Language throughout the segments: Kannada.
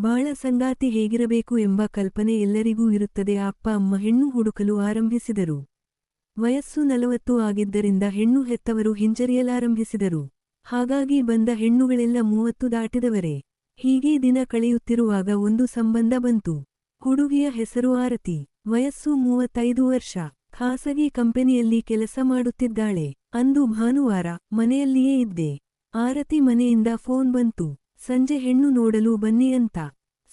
ಬಾಳ ಸಂಗಾತಿ ಹೇಗಿರಬೇಕು ಎಂಬ ಕಲ್ಪನೆ ಎಲ್ಲರಿಗೂ ಇರುತ್ತದೆ. ಅಪ್ಪ, ಅಮ್ಮ ಹೆಣ್ಣು ಹುಡುಕಲು ಆರಂಭಿಸಿದರು. ವಯಸ್ಸು ನಲವತ್ತು ಆಗಿದ್ದರಿಂದ ಹೆಣ್ಣು ಹೆತ್ತವರು ಹಿಂಜರಿಯಲಾರಂಭಿಸಿದರು. ಹಾಗಾಗಿ ಬಂದ ಹೆಣ್ಣುಗಳೆಲ್ಲ ಮೂವತ್ತು ದಾಟಿದವರೇ. ಹೀಗೆ ದಿನ ಕಳೆಯುತ್ತಿರುವಾಗ ಒಂದು ಸಂಬಂಧ ಬಂತು. ಹುಡುಗಿಯ ಹೆಸರು ಆರತಿ. ವಯಸ್ಸು ಮೂವತ್ತೈದು ವರ್ಷ. ಖಾಸಗಿ ಕಂಪನಿಯಲ್ಲಿ ಕೆಲಸ ಮಾಡುತ್ತಿದ್ದಾಳೆ. ಅಂದು ಭಾನುವಾರ ಮನೆಯಲ್ಲಿಯೇ ಇದ್ದೆ. ಆರತಿ ಮನೆಯಿಂದ ಫೋನ್ ಬಂತು. ಸಂಜೆ ಹೆಣ್ಣು ನೋಡಲು ಬನ್ನಿ ಅಂತ.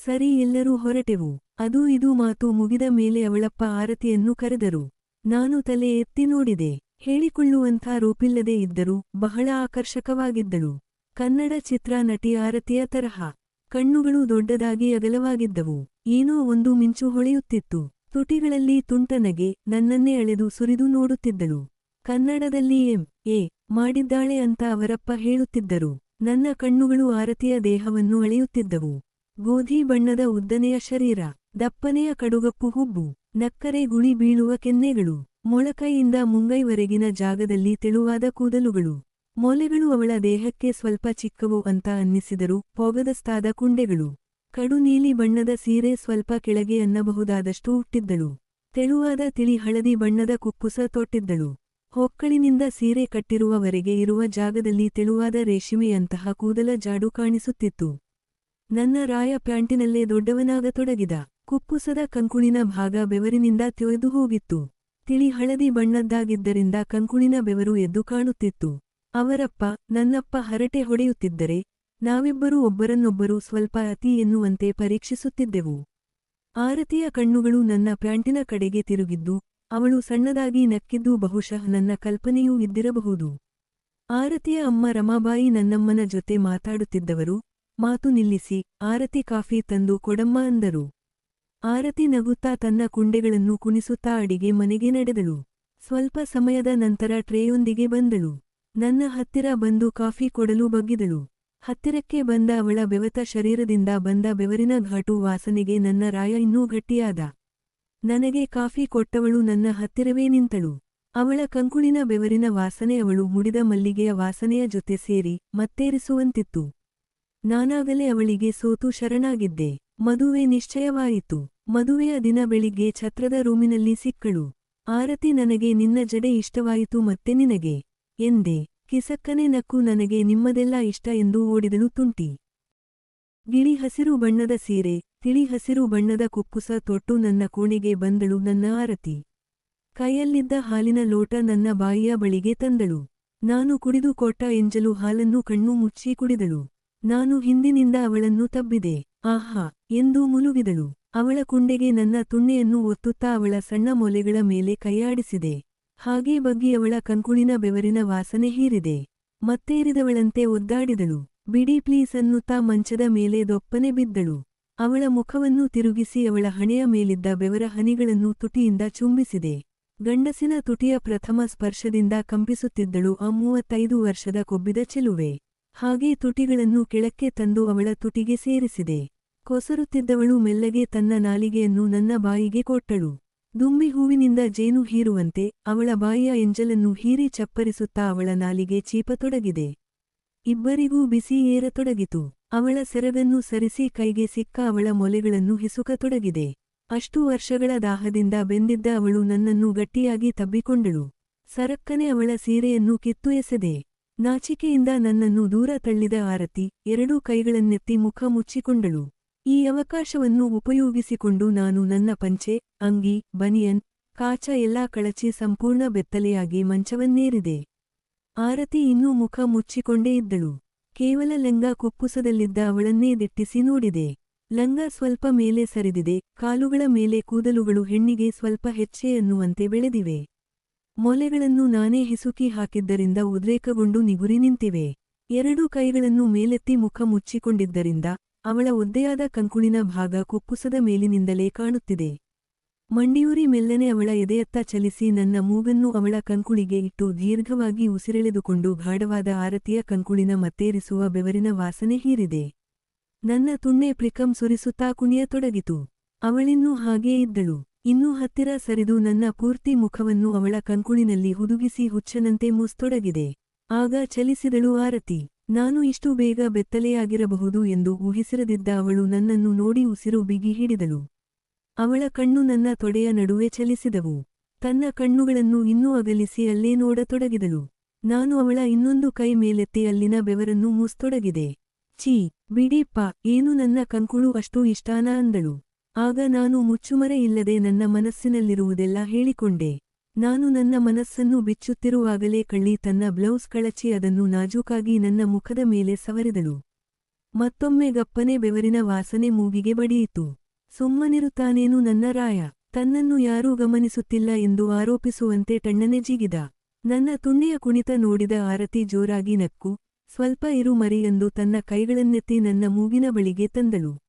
ಸರಿ ಎಲ್ಲರೂ ಹೊರಟೆವು. ಅದು ಇದು ಮಾತು ಮುಗಿದ ಮೇಲೆ ಅವಳಪ್ಪ ಆರತಿಯನ್ನು ಕರೆದರು. ನಾನು ತಲೆ ಎತ್ತಿ ನೋಡಿದೆ. ಹೇಳಿಕೊಳ್ಳುವಂಥ ರೂಪಿಲ್ಲದೆ ಇದ್ದರೂ ಬಹಳ ಆಕರ್ಷಕವಾಗಿದ್ದಳು. ಕನ್ನಡ ಚಿತ್ರ ನಟಿ ಆರತಿಯ ತರಹ. ಕಣ್ಣುಗಳು ದೊಡ್ಡದಾಗಿ ಅಗಲವಾಗಿದ್ದವು. ಏನೋ ಒಂದು ಮಿಂಚು ಹೊಳೆಯುತ್ತಿತ್ತು. ತುಟಿಗಳಲ್ಲಿ ತುಂಟನಗೆ ನನ್ನನ್ನೇ ಅಳೆದು ಸುರಿದು ನೋಡುತ್ತಿದ್ದಳು. ಕನ್ನಡದಲ್ಲಿ ಎಂ, ಎ ಮಾಡಿದ್ದಾಳೆ ಅಂತ ಅವರಪ್ಪ ಹೇಳುತ್ತಿದ್ದರು. ನನ್ನ ಕಣ್ಣುಗಳು ಆರತಿಯ ದೇಹವನ್ನು ಅಳೆಯುತ್ತಿದ್ದವು. ಗೋಧಿ ಬಣ್ಣದ ಉದ್ದನೆಯ ಶರೀರ, ದಪ್ಪನೆಯ ಕಡುಗಪ್ಪು ಹುಬ್ಬು, ನಕ್ಕರೆ ಗುಳಿ ಬೀಳುವ ಕೆನ್ನೆಗಳು, ಮೊಳಕೈಯಿಂದ ಮುಂಗೈವರೆಗಿನ ಜಾಗದಲ್ಲಿ ತೆಳುವಾದ ಕೂದಲುಗಳು. ಮೊಲೆಗಳು ಅವಳ ದೇಹಕ್ಕೆ ಸ್ವಲ್ಪ ಚಿಕ್ಕವು ಅಂತ ಅನ್ನಿಸಿದರು ಪೊಗದಸ್ತಾದ ಕುಂಡೆಗಳು. ಕಡು ನೀಲಿ ಬಣ್ಣದ ಸೀರೆ ಸ್ವಲ್ಪ ಕೆಳಗೆ ಅನ್ನಬಹುದಾದಷ್ಟು ಹುಟ್ಟಿದ್ದಳು. ತೆಳುವಾದ ತಿಳಿ ಹಳದಿ ಬಣ್ಣದ ಕುಪ್ಪುಸ ತೊಟ್ಟಿದ್ದಳು. ಹೊಕ್ಕಳಿನಿಂದ ಸೀರೆ ಕಟ್ಟಿರುವವರೆಗೆ ಇರುವ ಜಾಗದಲ್ಲಿ ತೆಳುವಾದ ರೇಷ್ಮೆಯಂತಹ ಕೂದಲ ಜಾಡು ಕಾಣಿಸುತ್ತಿತ್ತು. ನನ್ನ ರಾಯ ಪ್ಯಾಂಟಿನಲ್ಲೇ ದೊಡ್ಡವನಾಗತೊಡಗಿದ. ಕುಪ್ಪುಸದ ಕಂಕುಳಿನ ಭಾಗ ಬೆವರಿನಿಂದ ತೊಯ್ದು ಹೋಗಿತ್ತು. ತಿಳಿ ಹಳದಿ ಬಣ್ಣದ್ದಾಗಿದ್ದರಿಂದ ಕಂಕುಳಿನ ಬೆವರು ಎದ್ದು ಕಾಣುತ್ತಿತ್ತು. ಅವರಪ್ಪ, ನನ್ನಪ್ಪ ಹರಟೆ ಹೊಡೆಯುತ್ತಿದ್ದರೆ, ನಾವಿಬ್ಬರೂ ಒಬ್ಬರನ್ನೊಬ್ಬರು ಸ್ವಲ್ಪ ಅತಿ ಎನ್ನುವಂತೆ ಪರೀಕ್ಷಿಸುತ್ತಿದ್ದೆವು. ಆರತಿಯ ಕಣ್ಣುಗಳು ನನ್ನ ಪ್ಯಾಂಟಿನ ಕಡೆಗೆ ತಿರುಗಿದ್ದು ಅವಳು ಸಣ್ಣದಾಗಿ ನಕ್ಕಿದ್ದು ಬಹುಶಃ ನನ್ನ ಕಲ್ಪನೆಯೂ ಇದ್ದಿರಬಹುದು. ಆರತಿಯ ಅಮ್ಮ ರಮಾಬಾಯಿ ನನ್ನಮ್ಮನ ಜೊತೆ ಮಾತಾಡುತ್ತಿದ್ದವರು, ಮಾತು ನಿಲ್ಲಿಸಿ, ಆರತಿ ಕಾಫಿ ತಂದು ಕೊಡಮ್ಮ ಅಂದರು. ಆರತಿ ನಗುತ್ತಾ ತನ್ನ ಕುಂಡೆಗಳನ್ನು ಕುಣಿಸುತ್ತಾ ಅಡಿಗೆ ಮನೆಗೆ ನಡೆದಳು. ಸ್ವಲ್ಪ ಸಮಯದ ನಂತರ ಟ್ರೇಯೊಂದಿಗೆ ಬಂದಳು. ನನ್ನ ಹತ್ತಿರ ಬಂದು ಕಾಫಿ ಕೊಡಲು ಬಗ್ಗಿದಳು. ಹತ್ತಿರಕ್ಕೆ ಬಂದ ಅವಳ ಬೆವತ ಶರೀರದಿಂದ ಬಂದ ಬೆವರಿನ ಘಾಟು ವಾಸನೆಗೆ ನನ್ನ ರಾಯ ಇನ್ನೂ ಗಟ್ಟಿಯಾದ. ನನಗೆ ಕಾಫಿ ಕೊಟ್ಟವಳು ನನ್ನ ಹತ್ತಿರವೇ ನಿಂತಳು. ಅವಳ ಕಂಕುಳಿನ ಬೆವರಿನ ವಾಸನೆ ಅವಳು ಮುಡಿದ ಮಲ್ಲಿಗೆಯ ವಾಸನೆಯ ಜೊತೆ ಸೇರಿ ಮತ್ತೇರಿಸುವಂತಿತ್ತು. ನಾನಾಗಲೇ ಅವಳಿಗೆ ಸೋತು ಶರಣಾಗಿದ್ದೆ. ಮದುವೆ ನಿಶ್ಚಯವಾಯಿತು. ಮದುವೆಯ ದಿನ ಬೆಳಿಗ್ಗೆ ಛತ್ರದ ರೂಮಿನಲ್ಲಿ ಸಿಕ್ಕಳು. ಆರತಿ ನನಗೆ ನಿನ್ನ ಜಡೆ ಇಷ್ಟವಾಯಿತು ಮತ್ತೆ ನಿನಗೆ? ಎಂದೆ. ಕಿಸಕ್ಕನೆ ನಕ್ಕು ನನಗೆ ನಿಮ್ಮದೆಲ್ಲ ಇಷ್ಟ ಎಂದು ಓಡಿದಳು ತುಂಟಿ. ಗಿಳಿ ಹಸಿರು ಬಣ್ಣದ ಸೀರೆ ತಿಳಿ ಹಸಿರು ಬಣ್ಣದ ಕುಪ್ಪುಸ ತೊಟ್ಟು ನನ್ನ ಕೋಣೆಗೆ ಬಂದಳು ನನ್ನ ಆರತಿ. ಕೈಯಲ್ಲಿದ್ದ ಹಾಲಿನ ಲೋಟ ನನ್ನ ಬಾಯಿಯ ಬಳಿಗೆ ತಂದಳು. ನಾನು ಕುಡಿದು ಕೊಟ್ಟ ಎಂಜಲು ಹಾಲನ್ನು ಕಣ್ಣು ಮುಚ್ಚಿ ಕುಡಿದಳು. ನಾನು ಹಿಂದಿನಿಂದ ಅವಳನ್ನು ತಬ್ಬಿದೆ. ಆಹಾ, ಎಂದು ಮುಲುಗಿದಳು. ಅವಳ ಕುಂಡೆಗೆ ನನ್ನ ತುಣ್ಣೆಯನ್ನು ಒತ್ತುತ್ತಾ ಅವಳ ಸಣ್ಣ ಮೊಲೆಗಳ ಮೇಲೆ ಕೈಯಾಡಿಸಿದೆ. ಹಾಗೇ ಬಗ್ಗಿ ಅವಳ ಕಂಕುಳಿನ ಬೆವರಿನ ವಾಸನೆ ಹೀರಿದೆ. ಮತ್ತೇರಿದವಳಂತೆ ಒದ್ದಾಡಿದಳು. ಬಿಡಿ ಪ್ಲೀಸ್ ಅನ್ನುತ್ತಾ ಮಂಚದ ಮೇಲೆ ದೊಪ್ಪನೆ ಬಿದ್ದಳು. ಅವಳ ಮುಖವನ್ನು ತಿರುಗಿಸಿ ಅವಳ ಹಣೆಯ ಮೇಲಿದ್ದ ಬೆವರ ಹನಿಗಳನ್ನು ತುಟಿಯಿಂದ ಚುಂಬಿಸಿದೆ. ಗಂಡಸಿನ ತುಟಿಯ ಪ್ರಥಮ ಸ್ಪರ್ಶದಿಂದ ಕಂಪಿಸುತ್ತಿದ್ದಳು ಆ ಮೂವತ್ತೈದು ವರ್ಷದ ಕೊಬ್ಬಿದ ಚೆಲುವೆ. ಹಾಗೇ ತುಟಿಗಳನ್ನು ಕೆಳಕ್ಕೆ ತಂದು ಅವಳ ತುಟಿಗೆ ಸೇರಿಸಿದೆ. ಕೊಸರುತ್ತಿದ್ದವಳು ಮೆಲ್ಲಗೆ ತನ್ನ ನಾಲಿಗೆಯನ್ನು ನನ್ನ ಬಾಯಿಗೆ ಕೊಟ್ಟಳು. ದುಂಬಿ ಹೂವಿನಿಂದ ಜೇನು ಹೀರುವಂತೆ ಅವಳ ಬಾಯಿಯ ಎಂಜಲನ್ನು ಹೀರಿ ಚಪ್ಪರಿಸುತ್ತಾ ಅವಳ ನಾಲಿಗೆ ಚೀಪತೊಡಗಿದೆ. ಇಬ್ಬರಿಗೂ ಬಿಸಿ ಏರತೊಡಗಿತು. ಅವಳ ಸೆರಗನ್ನು ಸರಿಸಿ ಕೈಗೆ ಸಿಕ್ಕ ಅವಳ ಮೊಲೆಗಳನ್ನು ಹಿಸುಕತೊಡಗಿದೆ. ಅಷ್ಟು ವರ್ಷಗಳ ದಾಹದಿಂದ ಬೆಂದಿದ್ದ ಅವಳು ನನ್ನನ್ನು ಗಟ್ಟಿಯಾಗಿ ತಬ್ಬಿಕೊಂಡಳು. ಸರಕ್ಕನೆ ಅವಳ ಸೀರೆಯನ್ನು ಕಿತ್ತು ಎಸೆದೆ ನಾಚಿಕೆಯಿಂದ ನನ್ನನ್ನು ದೂರ ತಳ್ಳಿದ ಆರತಿ ಎರಡೂ ಕೈಗಳನ್ನೆತ್ತಿ ಮುಖ ಮುಚ್ಚಿಕೊಂಡಳು. ಈ ಅವಕಾಶವನ್ನು ಉಪಯೋಗಿಸಿಕೊಂಡು ನಾನು ನನ್ನ ಪಂಚೆ, ಅಂಗಿ, ಬನಿಯನ್, ಕಾಚ ಎಲ್ಲಾ ಕಳಚಿ ಸಂಪೂರ್ಣ ಬೆತ್ತಲೆಯಾಗಿ ಮಂಚವನ್ನೇರಿದೆ. ಆರತಿ ಇನ್ನೂ ಮುಖ ಮುಚ್ಚಿಕೊಂಡೇ ಇದ್ದಳು. ಕೇವಲ ಲಂಗ ಕುಪ್ಪುಸದಲ್ಲಿದ್ದ ಅವಳನ್ನೇ ದಿಟ್ಟಿಸಿ ನೋಡಿದೆ. ಲಂಗ ಸ್ವಲ್ಪ ಮೇಲೆ ಸರಿದಿದೆ, ಕಾಲುಗಳ ಮೇಲೆ ಕೂದಲುಗಳು ಹೆಣ್ಣಿಗೆ ಸ್ವಲ್ಪ ಹೆಚ್ಚೆ ಅನ್ನುವಂತೆ ಬೆಳೆದಿವೆ. ಮೊಲೆಗಳನ್ನು ನಾನೇ ಹಿಸುಕಿ ಹಾಕಿದ್ದರಿಂದ ಉದ್ರೇಕಗೊಂಡು ನಿಗುರಿ ನಿಂತಿವೆ. ಎರಡೂ ಕೈಗಳನ್ನು ಮೇಲೆತ್ತಿ ಮುಖ ಮುಚ್ಚಿಕೊಂಡಿದ್ದರಿಂದ ಅವಳ ಒದ್ದೆಯಾದ ಕಂಕುಳಿನ ಭಾಗ ಕುಪ್ಪುಸದ ಮೇಲಿನಿಂದಲೇ ಕಾಣುತ್ತಿದೆ. ಮಂಡಿಯೂರಿ ಮೆಲ್ಲನೆ ಅವಳ ಎದೆಯತ್ತ ಚಲಿಸಿ ನನ್ನ ಮೂಗನ್ನು ಅವಳ ಕಂಕುಳಿಗೆ ಇಟ್ಟು ದೀರ್ಘವಾಗಿ ಉಸಿರೆಳೆದುಕೊಂಡು ಗಾಢವಾದ ಆರತಿಯ ಕಂಕುಳಿನ ಮತ್ತೇರಿಸುವ ಬೆವರಿನ ವಾಸನೆ ಹೀರಿದೆ. ನನ್ನ ತುಣ್ಣೆ ಪ್ರಿಕಂ ಸುರಿಸುತ್ತಾ ಕುಣಿಯತೊಡಗಿತು ಅವಳಿನ್ನೂ ಹಾಗೇ ಇದ್ದಳು. ಇನ್ನೂ ಹತ್ತಿರ ಸರಿದು ನನ್ನ ಪೂರ್ತಿ ಮುಖವನ್ನು ಅವಳ ಕಂಕುಳಿನಲ್ಲಿ ಹುದುಗಿಸಿ ಹುಚ್ಚನಂತೆ ಮೂಸ್ತೊಡಗಿದೆ. ಆಗ ಚಲಿಸಿದಳು ಆರತಿ. ನಾನು ಇಷ್ಟು ಬೇಗ ಬೆತ್ತಲೆಯಾಗಿರಬಹುದು ಎಂದು ಊಹಿಸಿರದಿದ್ದ ಅವಳು ನನ್ನನ್ನು ನೋಡಿ ಉಸಿರು ಬಿಗಿ ಹಿಡಿದಳು. ಅವಳ ಕಣ್ಣು ನನ್ನ ತೊಡೆಯ ನಡುವೆ ಚಲಿಸಿದವು. ತನ್ನ ಕಣ್ಣುಗಳನ್ನು ಇನ್ನೂ ಅಗಲಿಸಿ ಅಲ್ಲೇ ನೋಡತೊಡಗಿದಳು. ನಾನು ಅವಳ ಇನ್ನೊಂದು ಕೈ ಮೇಲೆತ್ತಿ ಅಲ್ಲಿನ ಬೆವರನ್ನು ಮುಸ್ತೊಡಗಿದೆ. ಛೀ, ಬಿಡೀಪ್ಪ, ಏನು ನನ್ನ ಕಂಕುಳು ಅಷ್ಟು ಇಷ್ಟಾನ ಅಂದಳು. ಆಗ ನಾನು ಮುಚ್ಚುಮರೆ ಇಲ್ಲದೆ ನನ್ನ ಮನಸ್ಸಿನಲ್ಲಿರುವುದೆಲ್ಲ ಹೇಳಿಕೊಂಡೆ. ನಾನು ನನ್ನ ಮನಸ್ಸನ್ನು ಬಿಚ್ಚುತ್ತಿರುವಾಗಲೇ ಕಳ್ಳಿ ತನ್ನ ಬ್ಲೌಸ್ ಕಳಚಿ ಅದನ್ನು ನಾಜೂಕಾಗಿ ನನ್ನ ಮುಖದ ಮೇಲೆ ಸವರಿದಳು. ಮತ್ತೊಮ್ಮೆ ಗಪ್ಪನೆ ಬೆವರಿನ ವಾಸನೆ ಮೂಗಿಗೆ ಬಡಿಯಿತು. ಸುಮ್ಮನಿರುತ್ತಾನೇನು ನನ್ನ ರಾಯ? ತನ್ನನ್ನು ಯಾರೂ ಗಮನಿಸುತ್ತಿಲ್ಲ ಎಂದು ಆರೋಪಿಸುವಂತೆ ಟಣ್ಣನೆ ಜಿಗಿದ. ನನ್ನ ತುಂಡಿಯ ಕುಣಿತ ನೋಡಿದ ಆರತಿ ಜೋರಾಗಿ ನಕ್ಕು. ಸ್ವಲ್ಪ ಇರು ಮರಿ ಎಂದು ತನ್ನ ಕೈಗಳನ್ನೆತ್ತಿ ನನ್ನ ಮೂಗಿನ ಬಳಿಗೆ ತಂದಳು.